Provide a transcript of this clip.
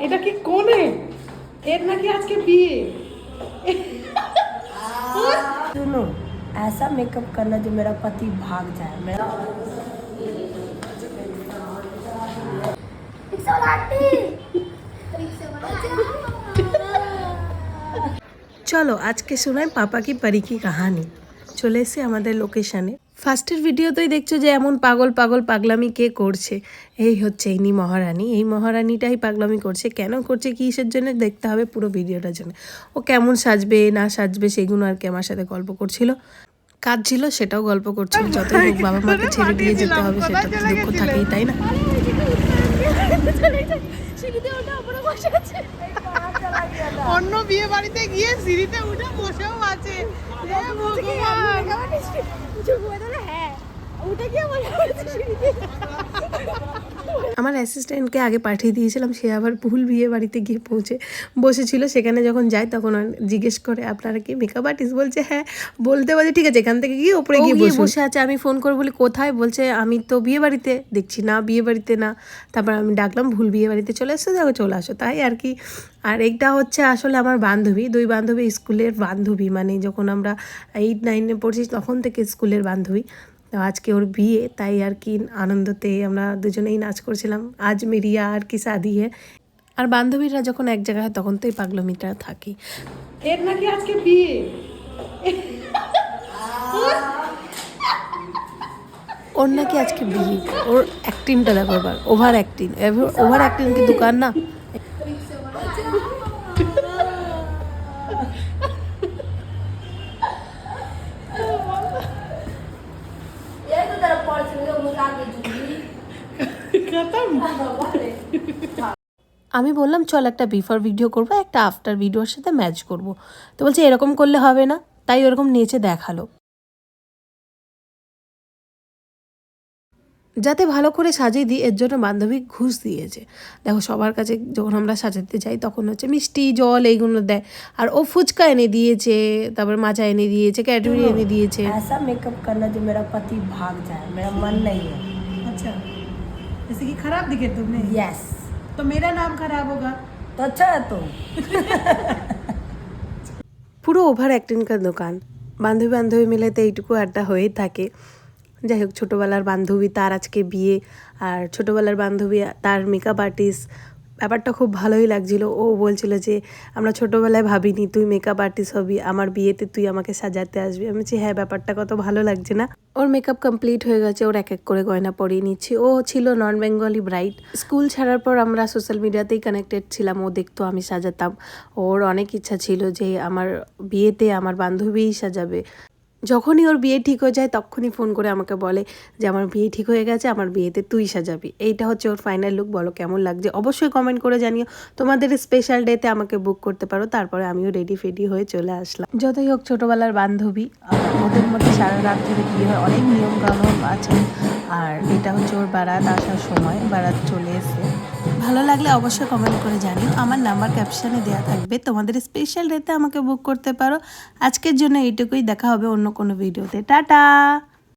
এটা কি কোনে এর নাকি আজকে বিয়ে सुनो ऐसा मेकअप करना जो मेरा पति भाग जाए मेरा চলো আজকে শোনাই পাপা কি পরি কি কাহানি চলে এসে আমাদের লোকেশানে ফার্স্টের ভিডিওতেই দেখছ যে এমন পাগল পাগল পাগলামি কে করছে? এই হচ্ছে ইনি মহারানী। এই মহারানীটাই পাগলামি করছে। কেন করছে? কিসের জন্য? দেখতে হবে পুরো ভিডিওটার জন্য। ও কেমন সাজবে, না সাজবে সেগুলো আর কি আমার সাথে গল্প করছিল? কাজ ছিল, সেটাও গল্প করছিল। যত হোক বাবা মাকে ছেড়ে দিয়ে যেতে হবে, সেটা দুঃখ থাকেই, তাই না? অন্য বিয়ে বাড়িতে গিয়ে সিঁড়িতে উঠে বসেও আছে। হে ভগবান। আমার অ্যাসিস্ট্যান্টকে আগে পাঠিয়ে দিয়েছিলাম সে আবার ভুল বিয়ে বাড়িতে গিয়ে পৌঁছে বসেছিল। সেখানে যখন যায় তখন জিজ্ঞেস করে আপনারা কি মেকআপ আর্টিস্ট বলছে হ্যাঁ। বলতে বলছে ঠিক আছে। এখান থেকে গিয়ে ওপরে গিয়ে বসে আছে আমি ফোন করে বলি কোথায়? বলছে আমি তো বিয়ে বাড়িতে দেখছি না বিয়ে বাড়িতে না। তারপর আমি ডাকলাম ভুল বিয়ে বাড়িতে চলে এসছো দেখো চলে আসো। তাই আর কি। আর এইটা হচ্ছে আসলে আমার বান্ধবী দুই বান্ধবী স্কুলের বান্ধবী। মানে যখন আমরা এইট নাইনে পড়ছি তখন থেকে স্কুলের বান্ধবী। তো আজকে ওর বিয়ে তাই আর কি আনন্দতে আমরা দুজনেই নাচ করছিলাম। আজ মেরিয়া আর কি হে। আর বান্ধবীরা যখন এক জায়গায় হয় তখন তো এই পাগলমিটা থাকি। এর নাকি আজকে বিয়ে? ওর নাকি আজকে বিয়ে। ওর অ্যাক্টিংটা দেখো এবার। ওভার অ্যাক্টিং ওভার অ্যাক্টিং কি দোকান না? খতম আমি বললাম চল একটা বিফোর ভিডিও করব একটা আফটার ভিডিওর সাথে ম্যাচ করব তো বলছে এরকম করলে হবে না তাই ওরকম নেচে দেখালো যাতে ভালো করে সাজিয়ে দিই এর জন্য বান্ধবী ঘুষ দিয়েছে দেখো সবার কাছে যখন আমরা সাজাতে যাই তখন হচ্ছে মিষ্টি জল এইগুলো দেয় আর ও ফুচকা এনে দিয়েছে তারপর মাচা এনে দিয়েছে ক্যাডবেরি এনে দিয়েছে ऐसा मेकअप करना जो मेरा पति भाग जाए मेरा मन नहीं है अच्छा जैसे कि खराब दिखे तुमने यस तो मेरा नाम खराब होगा तो अच्छा है तो পুরো ওভার অ্যাক্টিংকার দোকান বান্ধবী বান্ধবী মিলে তো এইটুকু আড্ডা হয়েই থাকে যাই হোক ছোটোবেলার বান্ধবী তার আজকে বিয়ে আর ছোটোবেলার বান্ধবী তার মেকআপ আর্টিস্ট ব্যাপারটা খুব ভালোই লাগছিল। ও বলছিল যে, আমরা ছোটোবেলায় ভাবিনি, তুই মেকআপ আর্টিস্ট হবি, আমার বিয়েতে তুই আমাকে সাজাতে আসবি। আমি বলছি হ্যাঁ ব্যাপারটা কত ভালো লাগছে না? ওর মেকআপ কমপ্লিট হয়ে গেছে, ওর এক এক করে গয়না পরিয়ে নিচ্ছি। ও ছিল নন বেঙ্গলি ব্রাইট স্কুল ছাড়ার পর আমরা সোশ্যাল মিডিয়াতেই কানেক্টেড ছিলাম, ও দেখতো আমি সাজাতাম। ওর অনেক ইচ্ছা ছিল যে, আমার বিয়েতে আমার বান্ধবীই সাজাবে। যখনই ওর বিয়ে ঠিক হয়ে যায়, তখনই ফোন করে আমাকে বলে যে, আমার বিয়ে ঠিক হয়ে গেছে, আমার বিয়েতে তুই সাজাবি। এইটা হচ্ছে ওর ফাইনাল লুক বলো কেমন লাগছে? অবশ্যই কমেন্ট করে জানিও। তোমাদের স্পেশাল ডেতে আমাকে বুক করতে পারো, তারপরে আমিও রেডি ফেডি হয়ে চলে আসলাম। যতই হোক ছোটোবেলার বান্ধবী ওদের মধ্যে সারা রাত ধরে বিয়ে হয়, অনেক নিয়ম কানুন আছে। আর এটা হচ্ছে ওর বারাত আসার সময়, বারাত চলে এসে ভালো লাগলে অবশ্যই কমেন্ট করে জানিও। আমার নাম্বার ক্যাপশনে দেওয়া থাকবে। তোমাদের স্পেশাল ডেতে আমাকে বুক করতে পারো। আজকের জন্য এইটুকুই। দেখা হবে অন্য কোনো ভিডিওতে টাটা!